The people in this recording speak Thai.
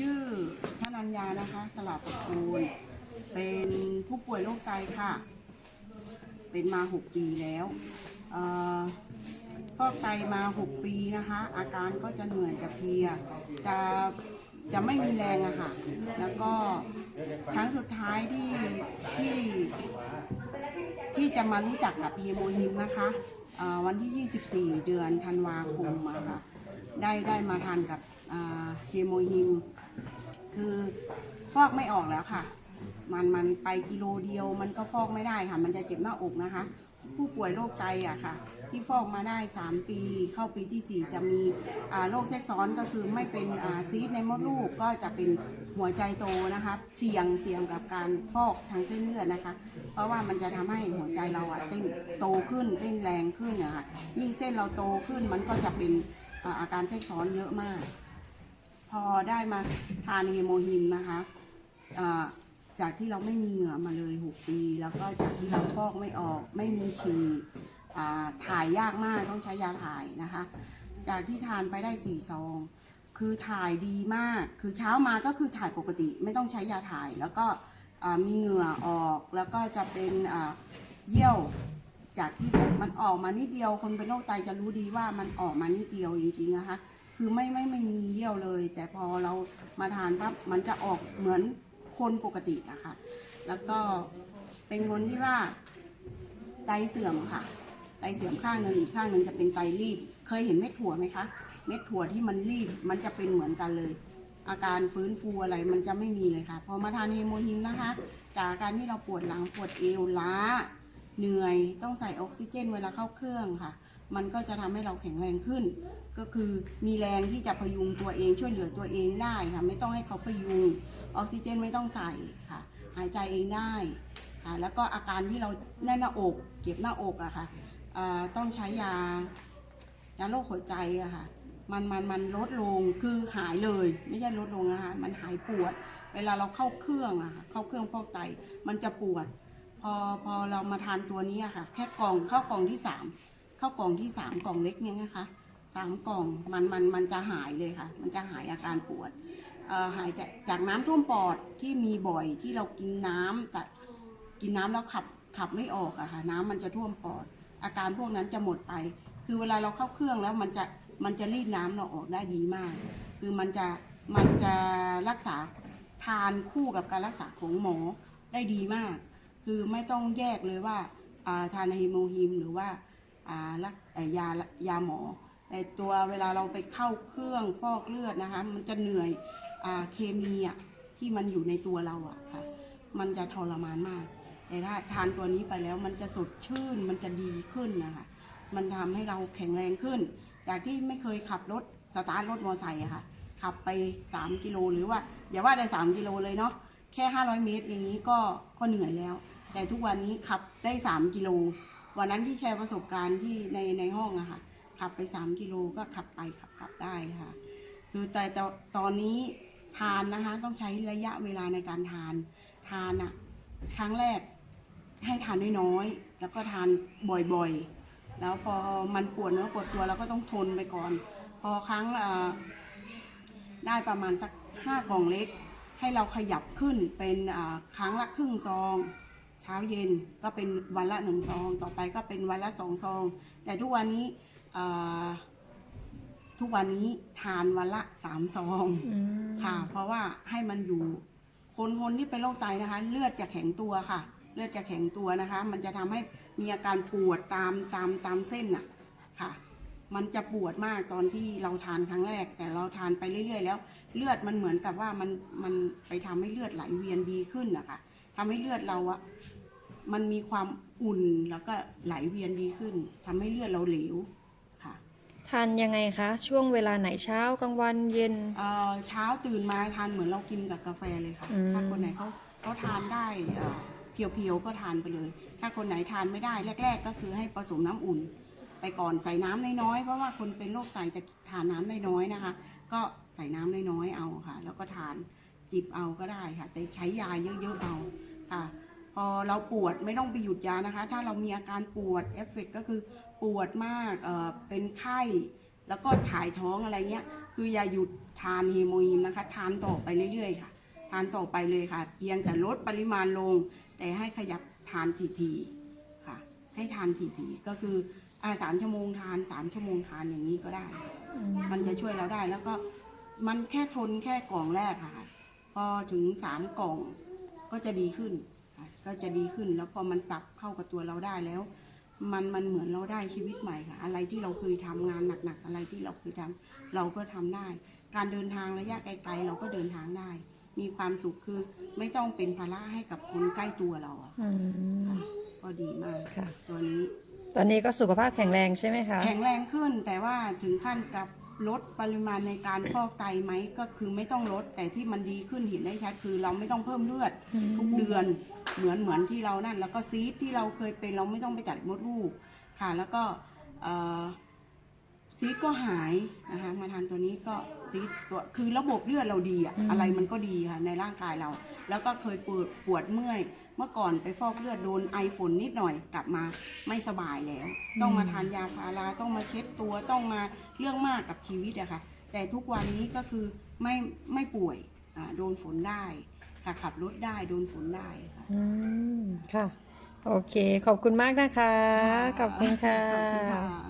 ชื่อธนัญญานะคะสลับประคูณเป็นผู้ป่วยโรคไตค่ะ เป็นมา 6 ปีแล้วฟอกไตมา 6 ปีนะคะ อาการก็จะเหนื่อยจะเพลีย จะจะไม่มีแรงอะค่ะ แล้วก็ครั้งสุดท้ายที่ที่ที่จะมารู้จักกับพีโมฮิมนะคะวันที่ 24 เดือนธันวาคมอะค่ะได้ได้มาทานกับเฮโมฮิม คือฟอกไม่ออกแล้วค่ะ มันมันไปกิโลเดียวมันก็ฟอกไม่ได้ค่ะ มันจะเจ็บหน้าอกนะคะ ผู้ป่วยโรคไตอะค่ะ ที่ฟอกมาได้ 3 ปี เข้าปีที่ 4 จะมีโรคแทรกซ้อนก็คือไม่เป็นซีสในมดลูกก็จะเป็นหัวใจโตนะคะเสี่ยงเสี่ยงกับการฟอกทางเส้นเลือดนะคะ เพราะว่ามันจะทำให้หัวใจเราอะเต้นโตขึ้นเต้นแรงขึ้นอะค่ะยิ่งเส้นเราโตขึ้นมันก็จะเป็นอาการแทรกซ้อนเยอะมาก ได้มาทานเฮโมฮิมนะคะจากที่เราไม่มีเหงื่อมาเลย 6 ปี แล้วก็จากที่เราฟอกไม่ออกไม่มีฉี่ถ่ายยากมากต้องใช้ยาถ่ายนะคะ จากที่ทานไปได้4ซอง คือถ่ายดีมาก คือเช้ามาก็คือถ่ายปกติ ไม่ต้องใช้ยาถ่าย แล้วก็มีเหงื่อออก แล้วก็จะเป็นเยี่ยว จากที่มันออกมานิดเดียว คนเป็นโรคไตจะรู้ดีว่ามันออกมานิดเดียวจริงๆนะคะ คือไม่ไม่ไม่มีเยี่ยวเลย แต่พอเรามาทานปั๊บมันจะออกเหมือนคนปกติอะค่ะ แล้วก็เป็นคนที่ว่าไตเสื่อมค่ะ ไตเสื่อมข้างหนึ่งอีกข้างหนึ่งจะเป็นไตรีบ เคยเห็นเม็ดถั่วไหมคะ เม็ดถั่วที่มันรีบมันจะเป็นเหมือนกันเลย อาการฟื้นฟูอะไรมันจะไม่มีเลยค่ะ พอมาทานเฮโมฮิมนะคะ จากอาการที่เราปวดหลังปวดเอวล้า เหนื่อยต้องใส่ออกซิเจนเวลาเข้าเครื่องค่ะ มันก็จะทำให้เราแข็งแรงขึ้น ก็คือมีแรงที่จะพยุงตัวเองช่วยเหลือตัวเองได้ค่ะไม่ต้องให้เขาพยุงออกซิเจนไม่ต้องใส่ค่ะ หายใจเองได้ค่ะแล้วก็อาการที่เราแน่นหน้าอกเก็บหน้าอกอะค่ะต้องใช้ยายาโรคหัวใจอะค่ะมันมันมันลดลงคือหายเลย ไม่ใช่ลดลงนะคะมันหายปวด เวลาเราเข้าเครื่องอะค่ะเข้าเครื่องฟอกไตมันจะปวด พอพอเรามาทานตัวนี้อะค่ะ แค่กล่องเข้ากล่องที่สามเข้ากล่องที่สามกล่องเล็กเนี่ยนะคะ สามกล่องมันมันมันจะหายเลยค่ะ มันจะหายอาการปวดหายจากจากน้ำท่วมปอดที่มีบ่อยที่เรากินน้ำแต่กินน้ำแล้วขับขับไม่ออกอะค่ะ น้ำมันจะท่วมปอด อาการพวกนั้นจะหมดไป คือเวลาเราเข้าเครื่องแล้วมันจะมันจะรีดน้ำเราออกได้ดีมาก คือมันจะมันจะรักษาทานคู่กับการรักษาของหมอได้ดีมาก คือไม่ต้องแยกเลยว่าทานฮีโมฮิมหรือว่ารักยายาหมอ แต่ตัวเวลาเราไปเข้าเครื่องฟอกเลือดนะคะ มันจะเหนื่อยอาเคมีอะที่มันอยู่ในตัวเราอะค่ะ มันจะทรมานมาก แต่ถ้าทานตัวนี้ไปแล้วมันจะสดชื่นมันจะดีขึ้นนะคะ มันทำให้เราแข็งแรงขึ้น จากที่ไม่เคยขับรถสตาร์ทรถมอเตอร์ไซค์อะค่ะ ขับไป 3 กิโลหรือว่าอย่าว่าได้ 3 กิโลเลยเนาะแค่ 500 เมตรอย่างนี้ก็ก็เหนื่อยแล้ว แต่ทุกวันนี้ขับได้ 3 กิโล วันนั้นที่แชร์ประสบการณ์ที่ในในห้องอะค่ะ ขับไป 3 กิโลก็ขับไปขับกลับได้ค่ะ คือแต่ตตอนนี้ทานนะคะต้องใช้ระยะเวลาในการทาน ทานอะครั้งแรกให้ทานน้อยๆแล้วก็ทานบ่อยๆ แล้วพอมันปวดเนื้อปวดตัวเราก็ต้องทนไปก่อน พอครั้งได้ประมาณสักห้ากล่องเล็ก ให้เราขยับขึ้นเป็นครั้งละครึ่งซอง เช้าเย็นก็เป็นวันละหนึ่งซอง ต่อไปก็เป็นวันละสองซอง แต่ทุกวันนี้ ทุกวันนี้ทานวันละสามซองอืมค่ะ เพราะว่าให้มันอยู่คนคนที่เป็นโรคไตนะคะ เลือดจะแข็งตัวค่ะ เลือดจะแข็งตัวนะคะ มันจะทำให้มีอาการปวดตามตามตามเส้นน่ะค่ะ มันจะปวดมากตอนที่เราทานครั้งแรก แต่เราทานไปเรื่อยๆแล้ว เลือดมันเหมือนกับว่ามันมันไปทำให้เลือดไหลเวียนดีขึ้นนะคะทำให้เลือดเราอะมันมีความอุ่นแล้วก็ไหลเวียนดีขึ้นทำให้เลือดเราเหลวค่ะ ทานยังไงคะ ช่วงเวลาไหนเช้ากลางวันเย็น เอ่อเช้าตื่นมาทานเหมือนเรากินกับกาแฟเลยค่ะ อืม ถ้าคนไหนเขาเขาทานได้เอ่อเพียวๆก็ทานไปเลย ถ้าคนไหนทานไม่ได้แรก ๆ ก็คือให้ผสมน้ำอุ่น ไปก่อนใส่น้ำน้อยๆเพราะว่าคนเป็นโรคไตจะทานน้ำน้อยๆนะคะ ก็ใส่น้ำน้อยๆเอาค่ะ แล้วก็ทานจิบเอาก็ได้ค่ะ แต่ใช้ยาเยอะๆเอาค่ะ พอเราปวดไม่ต้องไปหยุดยานะคะ ถ้าเรามีอาการปวดเอฟเฟกก็คือ ปวดมากเออเป็นไข้ แล้วก็ถ่ายท้องอะไรเงี้ย คืออย่าหยุดทานเฮโมอีนนะคะ ทานต่อไปเรื่อยๆค่ะ ทานต่อไปเลยค่ะ เพียงแต่ลดปริมาณลง แต่ให้ขยับทานทีๆค่ะ ให้ทานทีๆก็คืออ่าสามชั่วโมงทานสามชั่วโมงทานอย่างนี้ก็ได้ มันจะช่วยเราได้แล้วก็มันแค่ทนแค่กล่องแรกค่ะ พอถึงสามกล่องก็จะดีขึ้น ก็จะดีขึ้นแล้วพอมันปรับเข้ากับตัวเราได้แล้ว มันมันเหมือนเราได้ชีวิตใหม่ค่ะ อะไรที่เราเคยทำงานหนักๆอะไรที่เราเคยทำเราก็ทำได้ การเดินทางระยะไกลๆเราก็เดินทางได้ มีความสุขคือไม่ต้องเป็นภาระให้กับคนใกล้ตัวเราอะอืมค่ะก็ดีมากค่ะตัวนี้ ตอนนี้ก็สุขภาพแข็งแรงใช่ไหมคะแข็งแรงขึ้นแต่ว่าถึงขั้นกับลดปริมาณในการฟอกไตไหมก็คือไม่ต้องลด แต่ที่มันดีขึ้นเห็นได้ชัดคือ เราไม่ต้องเพิ่มเลือดอืมทุกเดือน เหมือนเหมือนที่เรานั่น แล้วก็ซีดที่เราเคยเป็นเราไม่ต้องไปจัดมดลูกค่ะ แล้วก็เอ่อซีดก็หายนะคะมาทานตัวนี้ก็ซีดตัวคือระบบเลือดเราดีอะอะไรมันก็ดีค่ะในร่างกายเรา แล้วก็เคยปวดปวดเมื่อย เมื่อก่อนไปฟอกเลือดโดนไอฝนนิดหน่อยกลับมาไม่สบายแล้ว ต้องมาทานยาพาราต้องมาเช็ดตัวต้องมาเรื่องมากกับชีวิตอะค่ะแต่ทุกวันนี้ก็คือไม่ไม่ป่วยอ่าโดนฝนได้ ค่ะขับรถได้โดนฝนได้ค่ะ อืมค่ะ โอเค ขอบคุณมากนะคะ ขอบคุณค่ะ ขอบคุณค่ะ